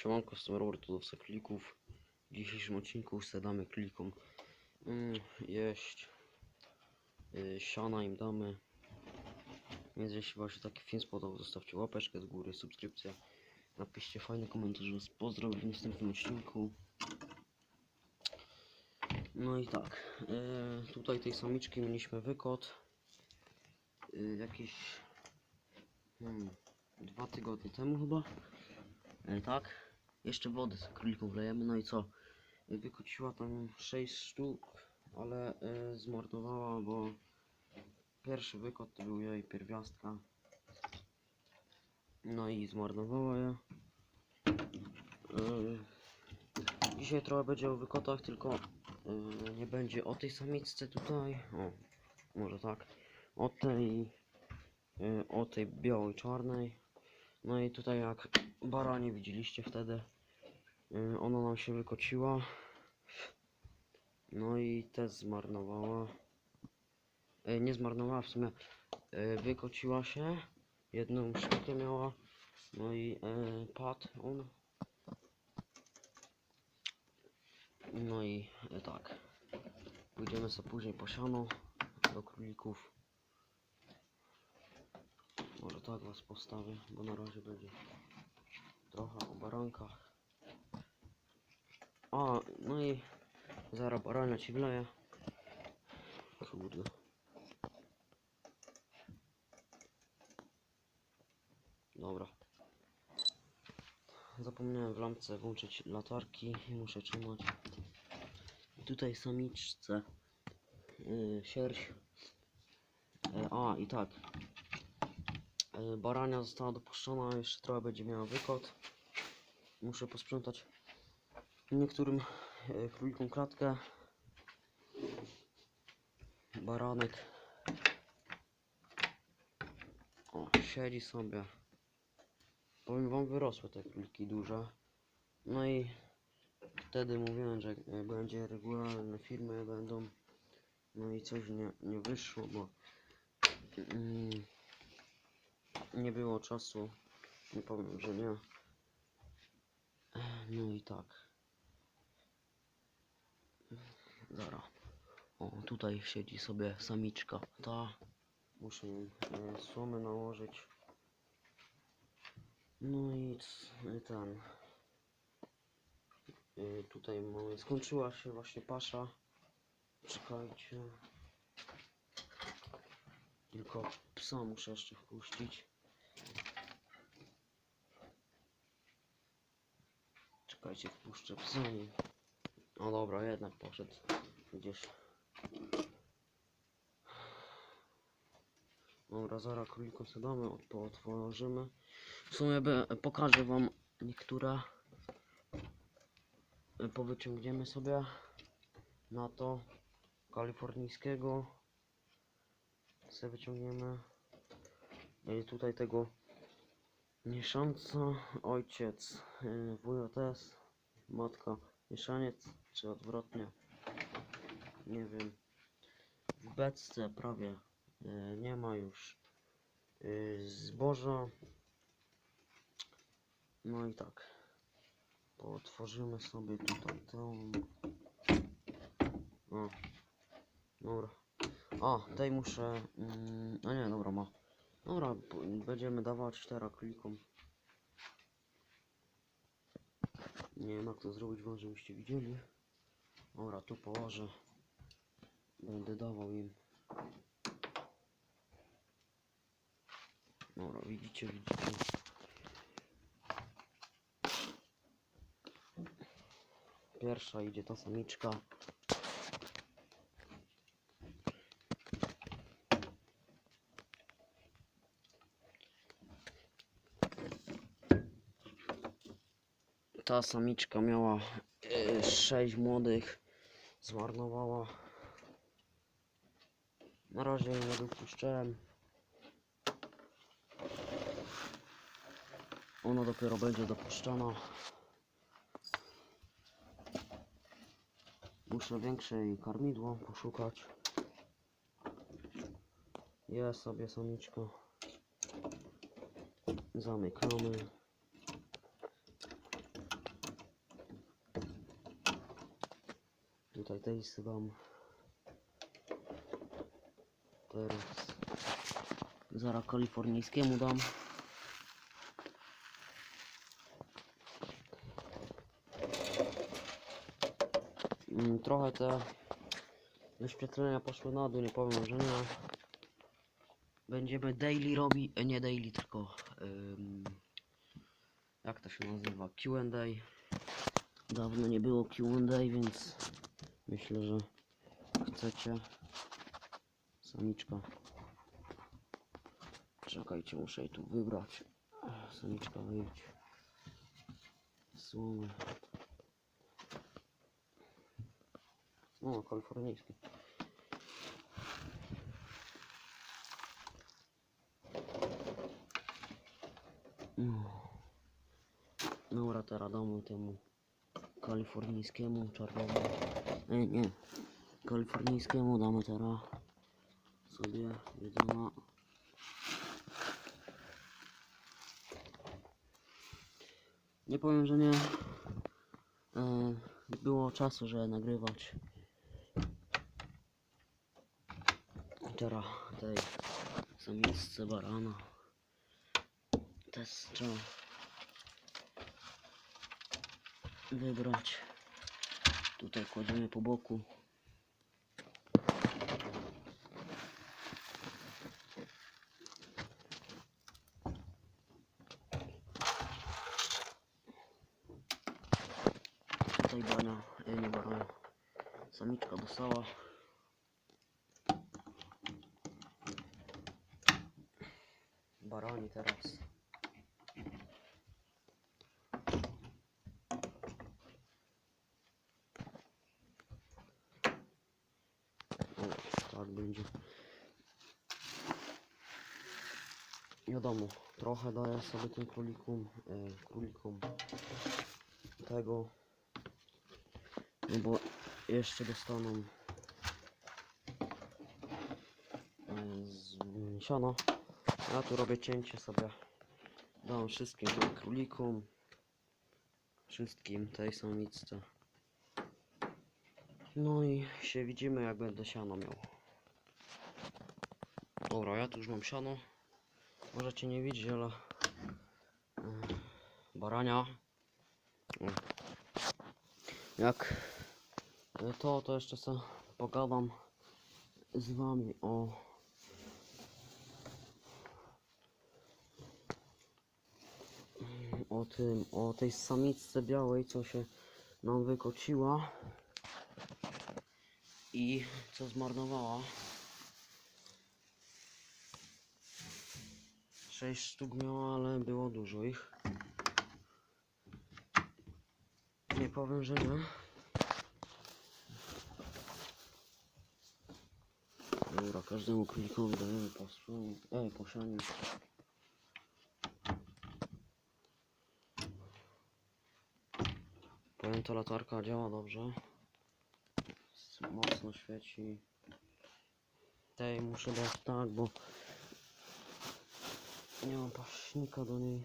Siemanko, jestem Robert Tudowca Klików. W dzisiejszym odcinku zadamy klikom mm, jeść y, siana im damy. Więc jeśli właśnie taki film spodobał, zostawcie łapeczkę z góry, subskrypcję. Napiszcie fajny komentarz, was pozdrowię w następnym odcinku. No i tak, y, tutaj tej samiczki mieliśmy wykot. Y, jakieś hmm, dwa tygodnie temu chyba. Tak. Jeszcze wody z króliką wlejemy, no i co? Wykociła tam 6 sztuk, ale e, zmarnowała, bo pierwszy wykot to był jej pierwiastka. No i zmarnowała je. E, dzisiaj trochę będzie o wykotach, tylko e, nie będzie o tej samiczce tutaj. O, może tak. O tej, e, o tej białej, czarnej. No i tutaj jak baranie widzieliście wtedy, y, ona nam się wykociła. No i też zmarnowała. E, Nie zmarnowała w sumie, e, wykociła się. Jedną sztukę miała. No i padł on. No i tak. Pójdziemy sobie później po siano do królików. Tak was postawię, bo na razie będzie trochę o barankach. A, no i zaraz barania ci wleję. Kurde. Dobra. Zapomniałem w lampce włączyć latarki i muszę trzymać. Tutaj samiczce yy, sierść. E, a, i tak. E, Barania została dopuszczona, jeszcze trochę będzie miała wykot. Muszę posprzątać niektórym e, królikom klatkę. Baranek. O, siedzi sobie. Powiem wam, wyrosły te króliki duże. No i wtedy mówiłem, że e, będzie regularne filmy będą. No i coś nie, nie wyszło, bo mm, nie było czasu. Nie powiem, że nie. No i tak. Zara. O, tutaj siedzi sobie samiczka. Ta. Muszę jej e, słomy nałożyć. No i c- ten. E, tutaj mamy. Skończyła się właśnie pasza. Czekajcie. Tylko psa muszę jeszcze wpuścić. Czekajcie, wpuszczę psa. No dobra, jednak poszedł gdzieś. Dobra, zaraz królikom sobie damy, otworzymy. W sumie be- pokażę wam niektóre. Powyciągniemy sobie na to kalifornijskiego. sobie wyciągniemy. I tutaj tego mieszanca, ojciec yy, WJS, matka mieszaniec, czy odwrotnie. Nie wiem. W beczce prawie yy, nie ma już yy, zboża. No i tak. Otworzymy sobie tutaj tą. O. Dobra. A, tej muszę. Mm, a nie, dobra, ma. Dobra, będziemy dawać teraz klikom. Nie wiem jak to zrobić wam, żebyście widzieli. Dobra, tu położę. Będę dawał im. Dobra, widzicie, widzicie. Pierwsza idzie ta samiczka. Ta samiczka miała 6 młodych, zmarnowała. Na razie nie dopuszczałem. Ona dopiero będzie dopuszczona. Muszę większe jej karmidło poszukać. Jest sobie samiczka. Zamykamy. Tutaj tej wam teraz zara kalifornijskiemu dam. Mm, Trochę te wyświetlenia poszły na dół, nie powiem, że nie. Będziemy daily robić, e, nie daily, tylko jak to się nazywa? Q&A. Dawno nie było Q&A, więc myślę, że chcecie. Samiczka. Czekajcie, muszę jej tu wybrać. Samiczka wyjdź. Słomy. O, kalifornijski. No. Dobra, teraz damy temu kalifornijskiemu czarnemu. Nie, nie. Kalifornijskiemu damy teraz sobie jedzona. Nie powiem, że nie e, było czasu, żeby nagrywać. Teraz tej samiczce barana. Też trzeba wybrać. Tutaj kładziemy po boku. Tutaj bania, e, nie bania, samiczka dostała. Barani teraz. O, tak będzie. Wiadomo, trochę daję sobie tym królikom, e, królikom tego, no bo jeszcze dostaną e, z. Ja tu robię cięcie sobie. Dam wszystkim królikom, wszystkim tej samicce. No i się widzimy jak będę siano miał. Dobra, ja tu już mam siano. Możecie nie widzieć, ale e, barania. Jak e, to, to jeszcze sobie pogadam z wami o o tym, o tej samiczce białej, co się nam wykociła i co zmarnowała. Sześć sztuk miała, ale było dużo ich. Nie powiem, że nie. Dobra, każdemu królikowi dajemy po po sianie. Powiem latarka działa dobrze. Mocno świeci. Tej muszę dać tak, bo nie mam paśnika do niej.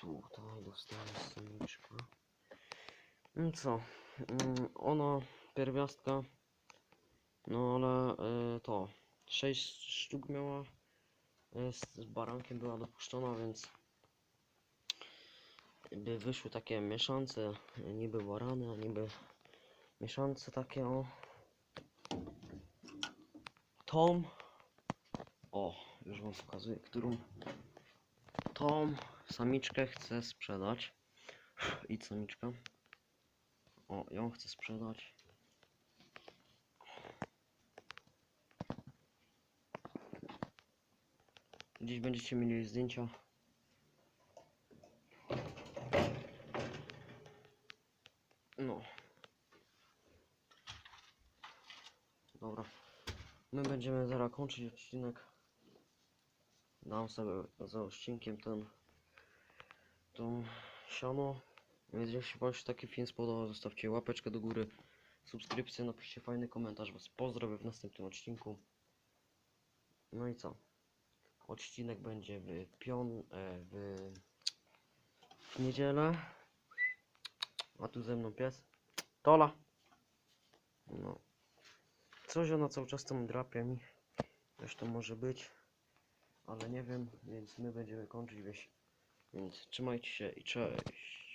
Tutaj dostaję samiczkę. No co? mm, Ona pierwiastka. No ale y, to. 6 sztuk miała. y, Z, barankiem była dopuszczona, więc by wyszły takie mieszance, niby barany, a niby mieszance takie o. Tą, o, już wam pokazuję, którą tą samiczkę chcę sprzedać. I samiczka. O, ją chcę sprzedać. Gdzieś będziecie mieli zdjęcia. No. Dobra. My będziemy zaraz kończyć odcinek. Dam sobie za odcinkiem ten tą siano. Więc jeśli wam się taki film spodobał, zostawcie łapeczkę do góry, subskrypcję, napiszcie fajny komentarz. Was pozdrowię w następnym odcinku. No i co? Odcinek będzie w pion... E, w, w niedzielę. A tu ze mną pies. Tola. No. Coś ona cały czas tam drapie mi. To może być. Ale nie wiem, więc my będziemy kończyć wieś. Więc trzymajcie się i cześć.